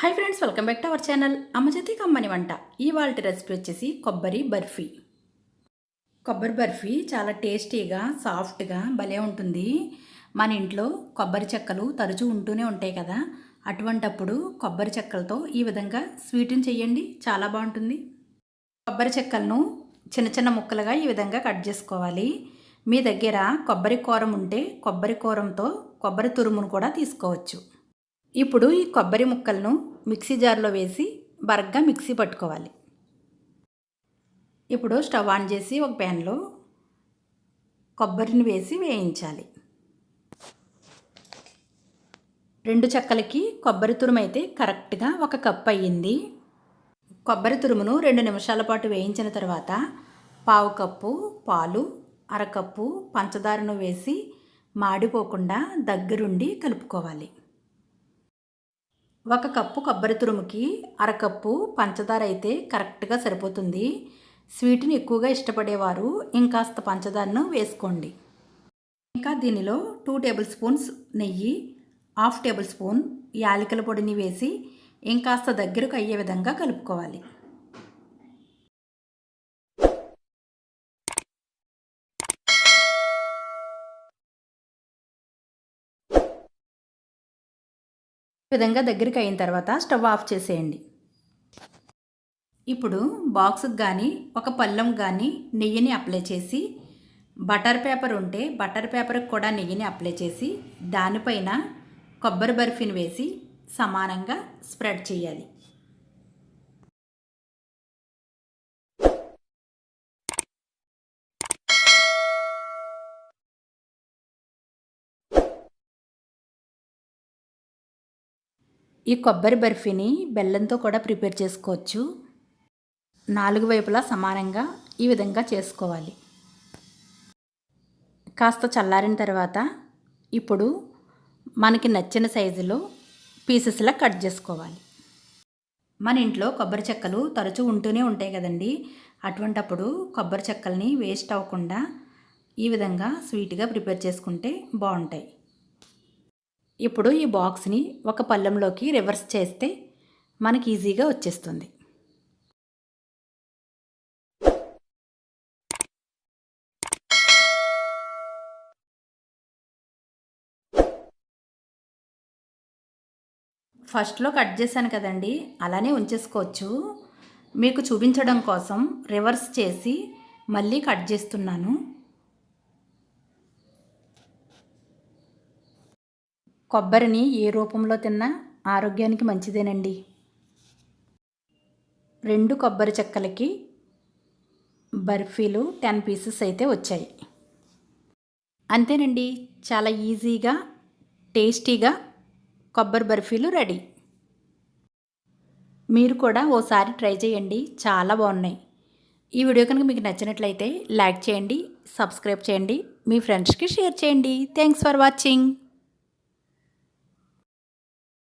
Hi friends welcome back to our channel అమ్మజతి కమ్మని వంట. ఇవాళ రెసిపీ వచ్చేసి కొబ్బరి బర్ఫీ. కొబ్బరి బర్ఫీ చాలా టేస్టీగా సాఫ్ట్గా భలే ఉంటుంది. మన ఇంట్లో కొబ్బరి చెక్కలు తరచూ ఉంటూనే ఉంటాయి కదా. అటువంటప్పుడు కొబ్బరి చెక్కలతో ఈ విధంగా స్వీట్ని చేయండి. చాలా బాగుంటుంది. కొబ్బరి చెక్కలను చిన్న చిన్న ముక్కలుగా ఈ విధంగా కట్ చేసుకోవాలి. మీ దగ్గర కొబ్బరి కూరం ఉంటే కొబ్బరి కూరంతో కొబ్బరి తురుమును కూడా తీసుకోవచ్చు. ఇప్పుడు ఈ కొబ్బరి ముక్కలను మిక్సీ జార్లో వేసి బరగ్గా మిక్సీ పట్టుకోవాలి. ఇప్పుడు స్టవ్ ఆన్ చేసి ఒక ప్యాన్లో కొబ్బరిని వేసి వేయించాలి. రెండు చెక్కలకి కొబ్బరి తురుము అయితే కరెక్ట్గా ఒక కప్ అయ్యింది. కొబ్బరి తురుమును రెండు నిమిషాల పాటు వేయించిన తర్వాత పావు కప్పు పాలు అరకప్పు పంచదారను వేసి మాడిపోకుండా దగ్గరుండి కలుపుకోవాలి. ఒక కప్పు కొబ్బరి తురుముకి అరకప్పు పంచదార అయితే కరెక్ట్గా సరిపోతుంది. స్వీట్ని ఎక్కువగా ఇష్టపడేవారు ఇంకాస్త పంచదారను వేసుకోండి. ఇంకా దీనిలో టూ టేబుల్ స్పూన్స్ నెయ్యి హాఫ్ టేబుల్ స్పూన్ యాలకుల పొడిని వేసి ఇంకాస్త దగ్గరకు అయ్యే విధంగా కలుపుకోవాలి. విధంగా దగ్గరికి అయిన తర్వాత స్టవ్ ఆఫ్ చేసేయండి. ఇప్పుడు బాక్స్కి కానీ ఒక పళ్ళెం కానీ నెయ్యిని అప్లై చేసి బటర్ పేపర్ ఉంటే బటర్ పేపర్కి కూడా నెయ్యిని అప్లై చేసి దానిపైన కొబ్బరి బర్ఫీని వేసి సమానంగా స్ప్రెడ్ చేయాలి. ఈ కొబ్బరి బర్ఫీని బెల్లంతో కూడా ప్రిపేర్ చేసుకోవచ్చు. నాలుగు వైపులా సమానంగా ఈ విధంగా చేసుకోవాలి. కాస్త చల్లారిన తర్వాత ఇప్పుడు మనకి నచ్చిన సైజులో పీసెస్లా కట్ చేసుకోవాలి. మన ఇంట్లో కొబ్బరి చెక్కలు తరచూ ఉంటూనే ఉంటాయి కదండి. అటువంటప్పుడు కొబ్బరి చెక్కల్ని వేస్ట్ అవ్వకుండా ఈ విధంగా స్వీట్గా ప్రిపేర్ చేసుకుంటే బాగుంటాయి. ఇప్పుడు ఈ బాక్స్ని ఒక పళ్ళెంలోకి రివర్స్ చేస్తే మనకి ఈజీగా వచ్చేస్తుంది. ఫస్ట్లో కట్ చేశాను కదండి అలానే ఉంచేసుకోవచ్చు. మీకు చూపించడం కోసం రివర్స్ చేసి మళ్ళీ కట్ చేస్తున్నాను. కొబ్బరిని ఏ రూపంలో తిన్నా ఆరోగ్యానికి మంచిదేనండి. రెండు కొబ్బరి చెక్కలకి బర్ఫీలు టెన్ పీసెస్ అయితే వచ్చాయి. అంతేనండి చాలా ఈజీగా టేస్టీగా కొబ్బరి బర్ఫీలు రెడీ. మీరు కూడా ఓసారి ట్రై చేయండి చాలా బాగున్నాయి. ఈ వీడియో కనుక మీకు నచ్చినట్లయితే లైక్ చేయండి సబ్స్క్రైబ్ చేయండి మీ ఫ్రెండ్స్కి షేర్ చేయండి. Thanks for watching.